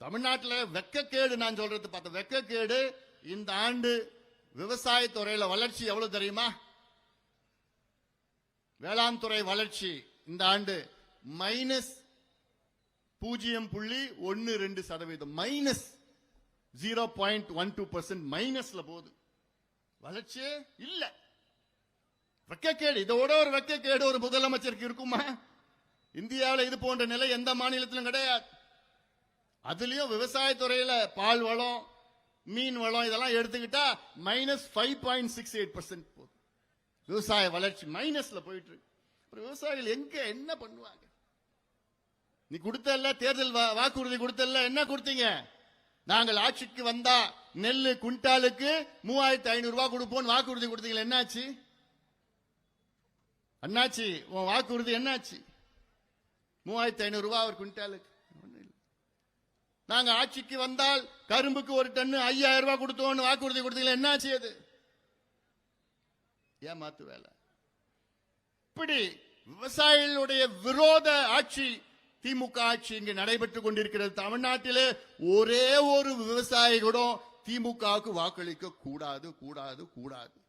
தமிழ்நாட்டில் வெக்கக்கேடு நான் சொல்றது பார்த்த வெக்கக்கேடு இந்த ஆண்டு விவசாயத்துறையில வளர்ச்சி எவ்வளவு தெரியுமா? வேளாண் துறை வளர்ச்சி இந்த ஆண்டு மைனஸ் பூஜ்ஜியம் புள்ளி ஒன்னு ரெண்டு சதவீதம். Minus zero point one two percent மைனஸ்ல போகுது. வளர்ச்சியே இல்ல. வெக்கக்கேடு இதோட ஒரு வெக்கக்கேடு ஒரு முதலமைச்சருக்கு இருக்குமா? இந்தியாவில் இது போன்ற நிலை எந்த மாநிலத்திலும் கிடையாது. அதுலயும் விவசாயத்துறையில பால் வளம் மீன் வளம் இதெல்லாம் எடுத்துக்கிட்டா minus five point six eight percent போகுது விவசாய வளர்ச்சி மைனஸ்ல போயிட்டு இருக்கு. அப்புறம் விவசாயிகள் எங்க என்ன பண்ணுவாங்க? நீ கொடுத்தல்ல தேர்தல் வா- வாக்குறுதி கொடுத்தல்ல என்ன கொடுத்தீங்க? நாங்கள் ஆட்சிக்கு வந்தா நெல் குண்டாலுக்கு மூவாயிரத்தி ஐநூறு ரூபாய் கொடுப்போம் வாக்குறுதி கொடுத்தீங்களா என்னாச்சு? அண்ணாச்சி உன் வாக்குறுதி என்னாச்சு? மூவாயிரத்தி ஐநூறு ரூபாய் ஒரு குண்டாலுக்கு. நாங்க ஆட்சிக்கு வந்தால் கரும்புக்கு ஒரு டன்னு ஐயாயிரம் ரூபாய் கொடுத்தோம்னு வாக்குறுதி கொடுத்தீங்களா என்ன செய்யுது ஏமாத்து வேலை. இப்படி விவசாயிகளுடைய விரோத ஆட்சி திமுக ஆட்சி இங்கு நடைபெற்றுக் கொண்டிருக்கிறது. தமிழ்நாட்டிலே ஒரே ஒரு விவசாயி கூட திமுகவுக்கு வாக்களிக்க கூடாது கூடாது கூடாது.